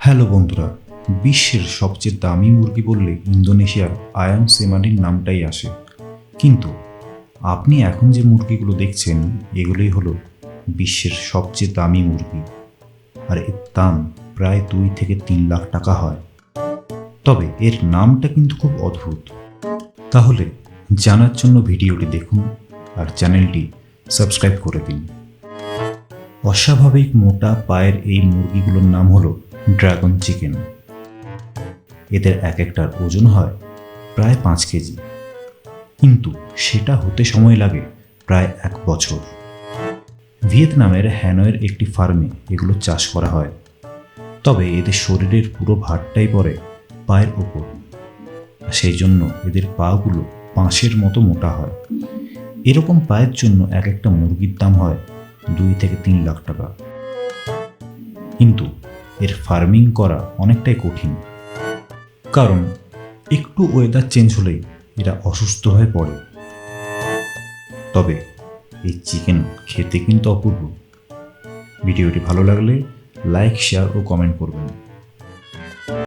Hello বন্ধুরা, বিশ্বের সবচেয়ে দামি মুরগি বললে ইন্দোনেশিয়ার আয়াম সেমানির নামটাই আসে। কিন্তু আপনি এখন যে মুরগিগুলো দেখছেন, এগুলোই হলো বিশ্বের সবচেয়ে দামি মুরগি। আর, এর দাম প্রায় দুই থেকে তিন লাখ টাকা হয়। তবে এর নামটা কিন্তু খুব অদ্ভুত। তাহলে জানার জন্য ভিডিওটি দেখুন আর চ্যানেলটি সাবস্ক্রাইব করে দিন। অস্বাভাবিক মোটা পায়ের এই মুরগিগুলোর নাম হলো ড্রাগন চিকেন। এদের এক একটার ওজন হয় প্রায় পাঁচ কেজি। কিন্তু সেটা হতে সময় লাগে প্রায় এক বছর। ভিয়েতনামের হ্যানয়ের একটি ফার্মে এগুলো চাষ করা হয়। তবে এদের শরীরের পুরো ভারটাই পড়ে পায়ের ওপর। সেই জন্য এদের পাগুলো পাঁশের মতো মোটা হয়। এরকম পায়ের জন্য এক একটা মুরগির দাম হয় দুই থেকে তিন লাখ টাকা। কিন্তু এর ফার্মিং করা অনেকটাই কঠিন। কারণ একটু ওয়েদার চেঞ্জ হলেই এরা অসুস্থ হয়ে পড়ে। তবে এই চিকেন খেতে কিন্তু অপূর্ব। ভিডিওটি ভালো লাগলে লাইক শেয়ার ও কমেন্ট করবেন।